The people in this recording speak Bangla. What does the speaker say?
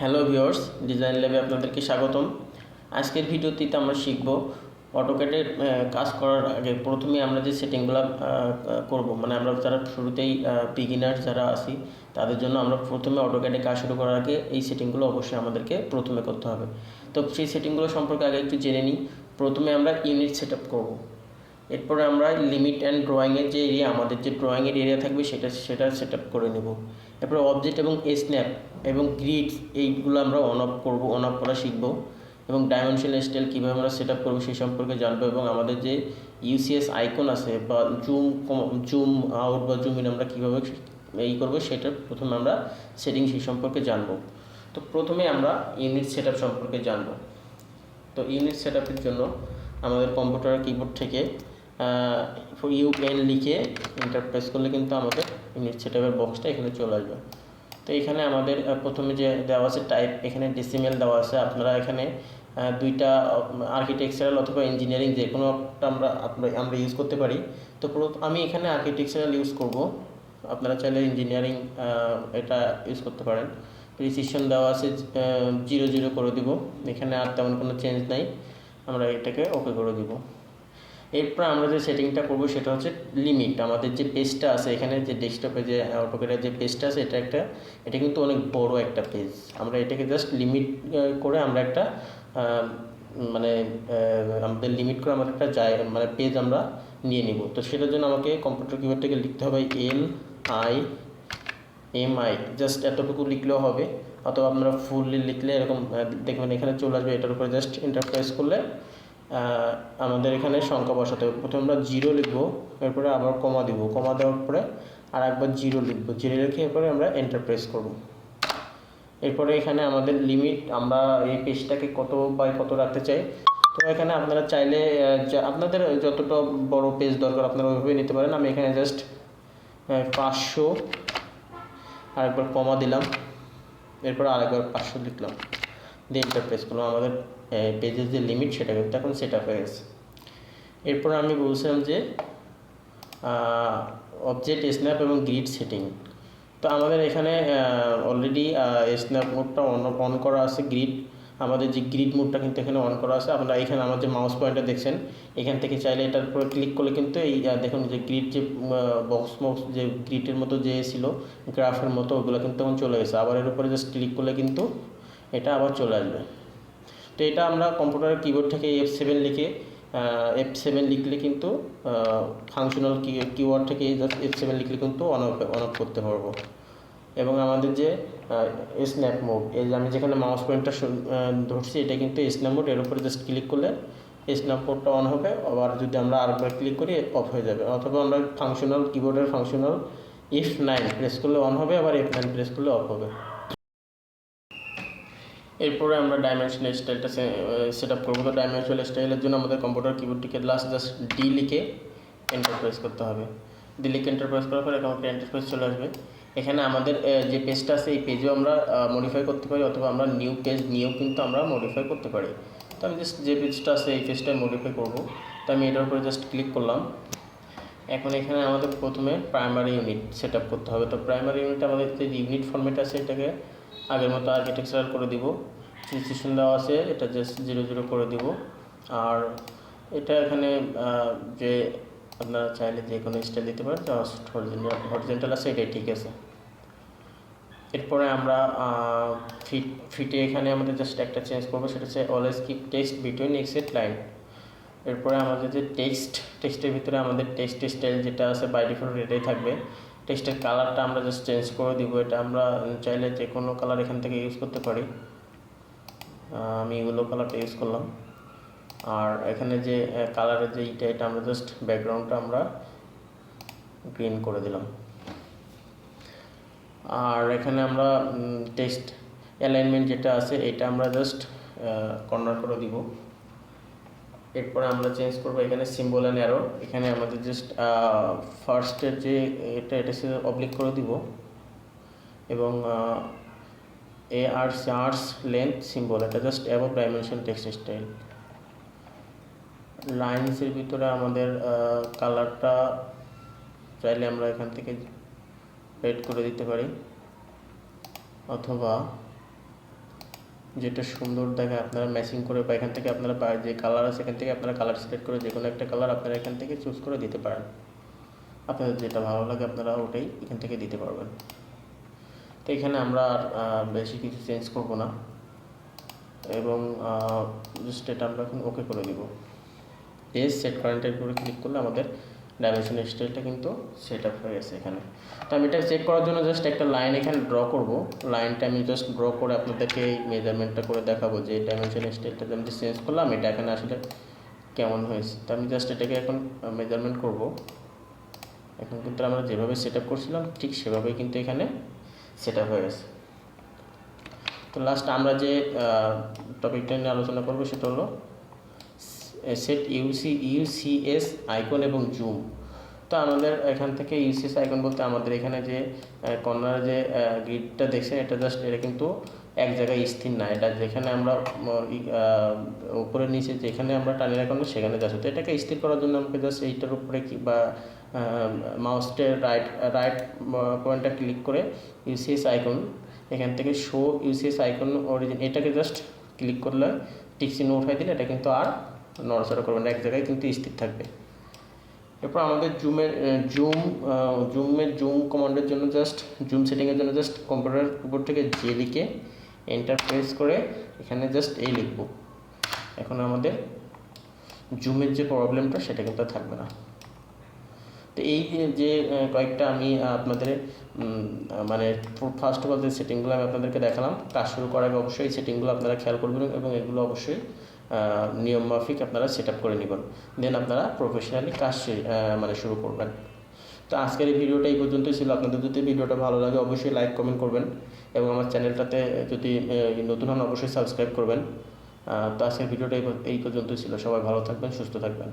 হ্যালো ভিউয়ার্স, ডিজাইন ল্যাবে আপনাদেরকে স্বাগতম। আজকের ভিডিওটিতে আমরা শিখব অটোক্যাডের কাজ করার আগে প্রথমে আমরা যে সেটিংগুলো করব মানে আমরা যারা শুরুতেই বিগিনার যারা আছি, তাদের জন্য আমরা প্রথমে অটোক্যাডে কাজ শুরু করার আগে এই সেটিংগুলো অবশ্যই আমাদেরকে প্রথমে করতে হবে। তো সেই সেটিংগুলো সম্পর্কে আগে একটু জেনে নিই। প্রথমে আমরা ইউনিট সেট আপ করব। এরপরে আমরা লিমিট অ্যান্ড ড্রয়িংয়ের যে এরিয়া আমাদের যে ড্রয়িংয়ের এরিয়া থাকবে, সেটা সেটা সেট আপ করে নেব। এরপরে অবজেক্ট এবং স্ন্যাপ এবং গ্রিড এইগুলো আমরা অন অফ করব অন অফ করা শিখব। এবং ডাইমেনশন স্টাইল কীভাবে আমরা সেট আপ করব সেই সম্পর্কে জানব এবং আমাদের যে ইউসিএস আইকন আছে বা জুম জুম আউট বা জুম ইন আমরা কীভাবে এই করব, সেটা প্রথমে আমরা সেটিং সেই সম্পর্কে জানব। তো প্রথমে আমরা ইউনিট সেট সম্পর্কে জানব। তো ইউনিট সেট জন্য আমাদের কম্পিউটার কিবোর্ড থেকে ইউ এন লিখে ইন্টারপ্রেস করলে কিন্তু আমাদের ইউনিট সেটআপের বক্সটা এখানে চলে আসবে। তো এখানে আমাদের প্রথমে যে দেওয়া আছে টাইপ এখানে ডিসিমেল দেওয়া আছে। আপনারা এখানে দুইটা আর্কিটেকচারাল অথবা ইঞ্জিনিয়ারিং যে কোনো একটা আমরা, আমরা- ইউজ করতে পারি। তো আমি এখানে আর্কিটেকচারাল ইউজ করব। আপনারা চাইলে ইঞ্জিনিয়ারিং এটা ইউজ করতে পারেন। প্রিসিশন দেওয়া আছে জিরো জিরো করে দিব। এখানে আর তেমন কোনো চেঞ্জ নাই। আমরা এটাকে ওকে করে দিব। এরপর আমরা যে সেটিংটা করব সেটা হচ্ছে লিমিট আমাদের যে পেজটা আছে, এখানে যে ডেস্কটপে যে অটোকেটার যে পেজটা আছে, এটা একটা, এটা কিন্তু অনেক বড় একটা পেজ আমরা এটাকে জাস্ট লিমিট করে আমরা একটা মানে আমাদের লিমিট করে আমাদের একটা জায়গা মানে পেজ আমরা নিয়ে নিব। তো সেটার জন্য আমাকে কম্পিউটার কিবোর্ড থেকে লিখতে হবে L I M I just এতটুকু লিখলেও হবে। অথবা আপনারা ফুললি লিখলে এরকম দেখবেন এখানে চলে আসবে, এটার উপরে জাস্ট ইন্টারপ্রেস করলে আমাদের এখানে সংখ্যা বসাতে হবে। প্রথমে আমরা জিরো লিখব, এরপরে আবার কমা দিব। কমা দেওয়ার পরে আর একবার জিরো লিখব। জিরো লিখে এরপরে আমরা এন্টার প্রেস করব। এরপরে এখানে আমাদের লিমিট আমরা এই পেজটাকে কত বাই কত রাখতে চাই? তো এখানে আপনারা চাইলে আপনাদের যতটা বড় পেজ দরকার আপনারা ওইভাবে নিতে পারেন। আমি এখানে জাস্ট পাঁচশো, আরেকবার কমা দিলাম। এরপর আরেকবার পাঁচশো লিখলাম। প্রেস করলাম। আমাদের পেজের যে লিমিট সেটা কিন্তু এখন সেট আপ হয়ে গেছে। এরপর আমি বলছিলাম যে অবজেক্ট স্ন্যাপ এবং গ্রিড সেটিং তো আমাদের এখানে অলরেডি স্ন্যাপ মোডটা অন অন করা আছে গ্রিড আমাদের যে গ্রিড মোডটা কিন্তু এখানে অন করা আছে। আপনারা এখানে আমার যে মাউস পয়েন্টটা দেখছেন, এখান থেকে চাইলে এটার উপরে ক্লিক করলে কিন্তু এই দেখুন যে গ্রিড যে বক্স বক্স যে গ্রিডের মতো যে ছিল গ্রাফের মতো, ওগুলো কিন্তু এখন চলে গেছে। আবার এর উপরে জাস্ট ক্লিক করলে কিন্তু এটা আবার চলে আসবে। তো এটা আমরা কম্পিউটারের কিবোর্ড থেকে এফ সেভেন লিখে এফ সেভেন লিখলে কিন্তু ফাংশনাল কিওয়ার্ড থেকে এফ সেভেন লিখলে কিন্তু অন অফ অন অফ করতে পারব। এবং আমাদের যে স্ন্যাপ মোড এই যে আমি যেখানে মাউস পয়েন্টটা ধরছি, এটা কিন্তু স্ন্যাপ মোড এর উপরে জাস্ট ক্লিক করলে স্ন্যাপ মোডটা অন হবে। আবার যদি আমরা আরেকবার ক্লিক করি অফ হয়ে যাবে। অথবা আমরা ফাংশনাল কিবোর্ডের ফাংশনাল এফ নাইন প্রেস করলে অন হবে, আবার এফ নাইন প্রেস করলে অফ হবে। এরপরে আমরা ডাইমেনশন স্টাইলটা সেট আপ করব। তো ডাইমেনশন স্টাইলের জন্য আমাদের কম্পিউটার কিবোর্ডটিকে লাস্ট জাস্ট ডি লিখে এন্টার প্রেস করতে হবে। ডি লিখে এন্টার প্রেস করার পরে আমাদের এন্টারপ্রেস চলে আসবে। এখানে আমাদের যে পেজটা আছে, এই পেজেও আমরা মডিফাই করতে পারি অথবা আমরা নিউ পেজ নিয়েও কিন্তু আমরা মডিফাই করতে পারি। তো আমি জাস্ট যে পেজটা আছে, এই পেজটাই মডিফাই করব। তো আমি এটার উপরে জাস্ট ক্লিক করলাম। এখন এখানে আমাদের প্রথমে প্রাইমারি ইউনিট সেট করতে হবে। তো প্রাইমারি ইউনিট আমাদের যে ইউনিট ফর্মেট আছে, এটাকে আগের মতো আর্কিটেকচারাল করে দিব। প্রিসিশন দেওয়া আছে, এটা জাস্ট জিরো জিরো করে দিব। আর এটা এখানে যে আপনারা চাইলে যে কোনো স্টাইল দিতে পারেন জাস্ট হরিজেন্টাল আছে, এটাই ঠিক আছে। এরপরে আমরা ফিট ফিটে এখানে আমাদের জাস্ট একটা চেঞ্জ করব, সেটা হচ্ছে always keep text between ext line এরপরে আমাদের যে টেক্সট টেক্সটের ভিতরে আমাদের টেক্সট স্টাইল যেটা আছে বাই ডিফল্ট এটাই থাকবে। টেক্সটের কালারটা আমরা জাস্ট চেঞ্জ করে দিব। এটা আমরা চাইলে যে কোনো কালার এখান থেকে ইউজ করতে পারি। আমি ইয়েলো কালারটা ইউজ করলাম। আর এখানে যে কালারের যে এইটা এটা আমরা জাস্ট ব্যাকগ্রাউন্ডটা আমরা গ্রিন করে দিলাম। আর এখানে আমরা টেক্সট অ্যালাইনমেন্ট যেটা আছে, এটা আমরা জাস্ট কর্নার করে দিব। এরপরে আমরা চেঞ্জ করব এখানে সিম্বল অ্যান্ড অ্যারো এখানে আমাদের জাস্ট ফার্স্টের যে এটা এটা সে অবলিক করে দিব। এবং এ আর্টস আর্টস লেন্থ সিম্বল এটা just above dimension text style লাইন্সের ভিতরে আমাদের কালারটা চাইলে আমরা এখান থেকে রেড করে দিতে পারি। অথবা যেটা সুন্দর দেখে আপনারা ম্যাচিং করে বা এখান থেকে আপনারা যে কালার আছে, এখান থেকে আপনারা কালার সিলেক্ট করে যে কোনো একটা কালার আপনারা এখান থেকে চুজ করে দিতে পারেন। আপনাদের যেটা ভালো লাগে আপনারা ওটাই এখান থেকে দিতে পারবেন। তো এখানে আমরা আর বেশি কিছু চেঞ্জ করব না। এবং জাস্ট এটা আমরা এখন ওকে করে দিব এস সেট কারেন্টের উপরে ক্লিক করলে আমাদের ডাইমেনশন স্টাইলটা কিন্তু সেট আপ হয়ে গেছে এখানে। তো আমি এটা চেক করার জন্য জাস্ট একটা লাইন এখানে ড্র করব। লাইনটা আমি জাস্ট ড্র করে আপনাদেরকে এই মেজারমেন্টটা করে দেখাবো যে ডাইমেনশন স্টাইলটা আমি যে চেঞ্জ করলাম, এটা এখানে আসলে কেমন হয়েছে। তো আমি জাস্ট এটাকে এখন মেজারমেন্ট করব। এখন কিন্তু আমরা যেভাবে সেট আপ করছিলাম, ঠিক সেভাবেই কিন্তু এখানে সেট আপ হয়ে গেছে। তো লাস্ট আমরা যে টপিকটা নিয়ে আলোচনা করব সেটা হলো সেট ইউসি ইউসিএস আইকন এবং জুম তো আমাদের এখান থেকে ইউসিএস আইকন বলতে আমাদের এখানে যে কর্নার যে গ্রিডটা দেখছেন, এটা জাস্ট এটা কিন্তু এক জায়গায় স্থির না। এটা যেখানে আমরা উপরে নিচে যেখানে আমরা টানি রাখব সেখানে যাচ্ছে। তো এটাকে স্থির করার জন্য আমাকে জাস্ট এইটার উপরে কি বা মাউসটের রাইট রাইট পয়েন্টটা ক্লিক করে ইউসিএস আইকন এখান থেকে শো ইউসিএস আইকন অরিজিন এটাকে জাস্ট ক্লিক করলে টিক্সি নোট হয়ে দিলে, এটা কিন্তু আর নড়াচড়া করবে না, এক জায়গায় কিন্তু স্থির থাকবে। এরপর আমাদের জুমের জুম জুমের, জুম কমান্ডের জন্য জাস্ট জুম সেটিংয়ের জন্য জাস্ট কম্পিউটারের উপর থেকে যে লিখে এন্টার প্রেস করে এখানে জাস্ট এই লিখব। এখন আমাদের জুমের যে প্রবলেমটা সেটা কিন্তু থাকবে না। তো এই যে- কয়েকটা আমি আপনাদের মানে ফার্স্ট অফ অল যে সেটিংগুলো আমি আপনাদেরকে দেখালাম কাজ শুরু করার আগে অবশ্যই এই সেটিংগুলো আপনারা খেয়াল করবেন এবং এগুলো অবশ্যই নিয়ম মাফিক আপনারা সেট করে নেবেন। দেন আপনারা প্রফেশনালি কাজ মানে শুরু করবেন। তো আজকের এই ভিডিওটা এই পর্যন্তই ছিল। আপনাদের যদি ভিডিওটা ভালো লাগে অবশ্যই লাইক কমেন্ট করবেন এবং আমার চ্যানেলটাতে যদি নতুন হন অবশ্যই সাবস্ক্রাইব করবেন। তো আজকের ভিডিওটা এই পর্যন্তই ছিল। সবাই ভালো থাকবেন, সুস্থ থাকবেন।